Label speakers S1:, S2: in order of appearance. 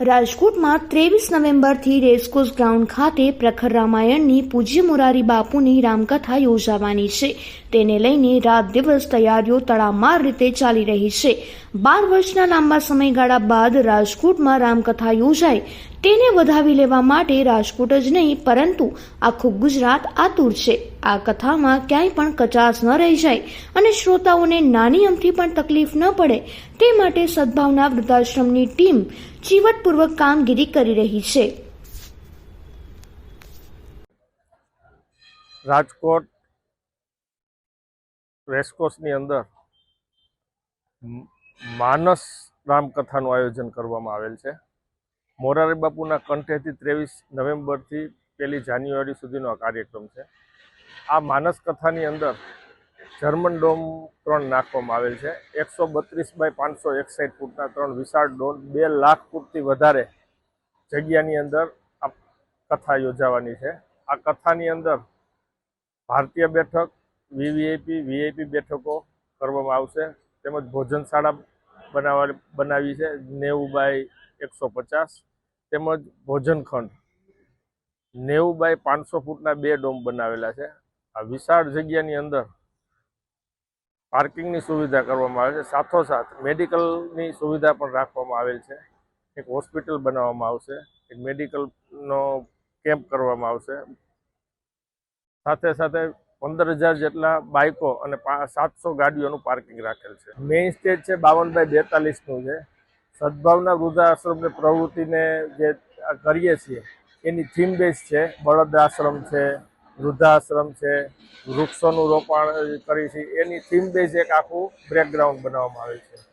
S1: રાજકોટમાં ત્રેવીસ નવેમ્બરથી રેસકોર્સ ગ્રાઉન્ડ ખાતે પ્રખર રામાયણની પૂજ્ય મોરારી બાપુની રામકથા યોજાવાની છે. તેને લઈને રાત દિવસ તૈયારીઓ તડામાર રીતે ચાલી રહી છે. બાર વર્ષના લાંબા સમયગાળા બાદ રાજકોટમાં રામકથા યોજાય. તેને વધાવી લેવા માટે રાજકોટ જ નહીં, પરંતુ આખું ગુજરાત આતુર છે. આ કથામાં ક્યાંય પણ કચાશ ન રહી જાય અને શ્રોતાઓને નાની અમથી પણ તકલીફ ન પડે, તે માટે સદભાવના વૃદ્ધાશ્રમની ટીમ ચીવટપૂર્વક કામગીરી કરી રહી છે.
S2: રાજકોટ રેસકોર્સની અંદર માનસ રામકથાનું આયોજન કરવામાં આવેલ છે. મોરારી બાપુના કંઠેથી ત્રેવીસ નવેમ્બરથી પહેલી જાન્યુઆરી સુધીનો આ કાર્યક્રમ છે. આ માનસ કથાની અંદર જર્મન ડોમ ત્રણ નાખવામાં આવેલ છે. એકસો બત્રીસ બાય પાંચસો એકસાઠ ફૂટના ત્રણ વિશાળ ડોમ, બે લાખ ફૂટથી વધારે જગ્યાની અંદર આ કથા યોજાવાની છે. આ કથાની અંદર ભારતીય બેઠક, વીવીઆઈપી, વીઆઈપી બેઠકો કરવામાં આવશે. તેમજ ભોજનશાળા બનાવવા, બનાવી છે, નેવું બાય એકસો પચાસ. તેમજ ભોજનખંડ, નેવું બાય પાંચસો ફૂટના બે ડોમ બનાવેલા છે. આ વિશાળ જગ્યાની અંદર પાર્કિંગની સુવિધા કરવામાં આવે છે. સાથોસાથ મેડિકલની સુવિધા પણ રાખવામાં આવેલ છે. એક હોસ્પિટલ બનાવવામાં આવશે. એક મેડિકલનો કેમ્પ કરવામાં આવશે. સાથે સાથે પંદર હજાર જેટલા બાઇકો અને સાતસો ગાડીઓનું પાર્કિંગ રાખેલ છે. મેઇન સ્ટેજ છે બાવન બાય બેતાલીસનું છે સદભાવના વૃદ્ધાશ્રમને પ્રવૃત્તિને જે કરીએ છીએ, એની થીમ બેઝ છે, બળદ આશ્રમ છે વૃદ્ધાશ્રમ છે, વૃક્ષોનું રોપાણ કરી છે. એની થીમ બેઝ એક આખું બ્રેકગ્રાઉન્ડ બનાવવામાં આવે છે.